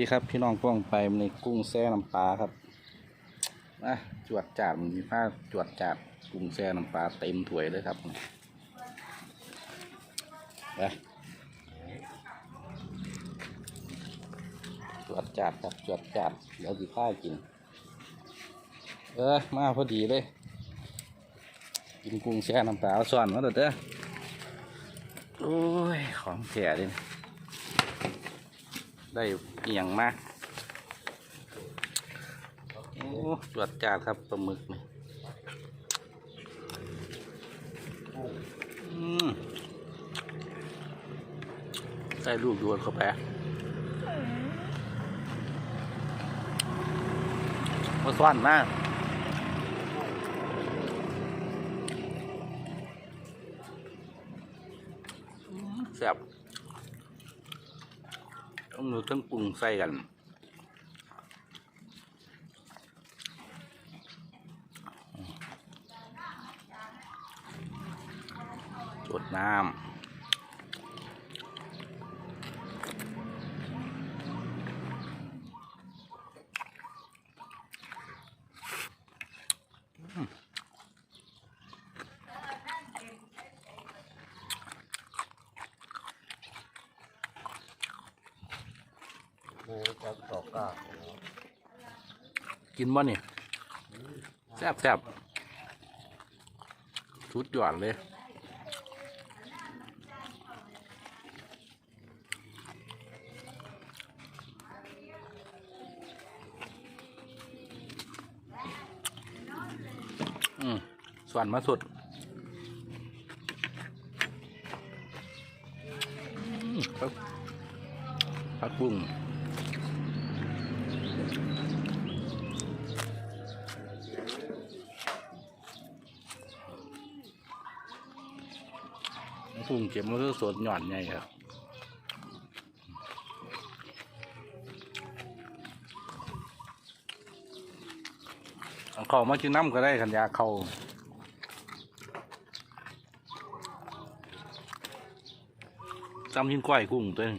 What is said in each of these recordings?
ดีครับพี่น้องป้องไปในกุ้งแซ่น้ำปลาครับนะจวดจาดมันมีผ้าจวดจาดกุ้งแซ่น้ำปลาเต็มถ้วยเลยครับไปจวดจาดครับจวดจาดเดี๋ยวสิผ้ากิน เออมาพอดีเลย กินกุ้งแช่น้ำปลาเอาซ่อนมาเด้อเด้อโอ้ย ของแก่เลย ได้เอียงมากโอ้จวดจาดครับปลาหมึกนี่ใส่ลูกดวนเข้าไปมาซ่อนมากแซ่บ ต้องมือทั้งปรุงใส่กันจดน้ำ กินบ่เนี่ยแซ่บแซ่บสุดยอดเลยอืมส่วนมาสุดผักบุ้ง ผักบุ้งเก็บมันก็สดหย่อนใหญ่ครับเอาเข้ามากินน้ำก็ได้ขันยาเขาจำยิ่งก้อยกุ้งตัวนึง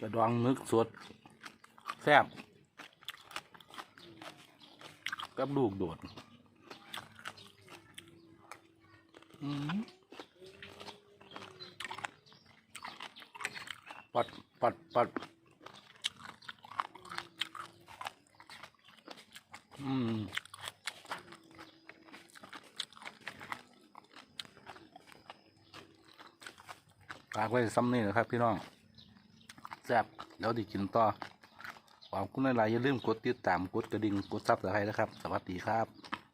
กระดองนึกสด แซ่บกับลูกโดดปัด ปัด ปัด อืมฝากไว้ซ้ำนี่นะครับพี่น้อง แซ่บเดี๋ยวดิกินต่อขอบคุณหลายๆอย่าลืมกดติดตามกดกระดิ่งกดซับสไครต์นะครับ สวัสดีครับ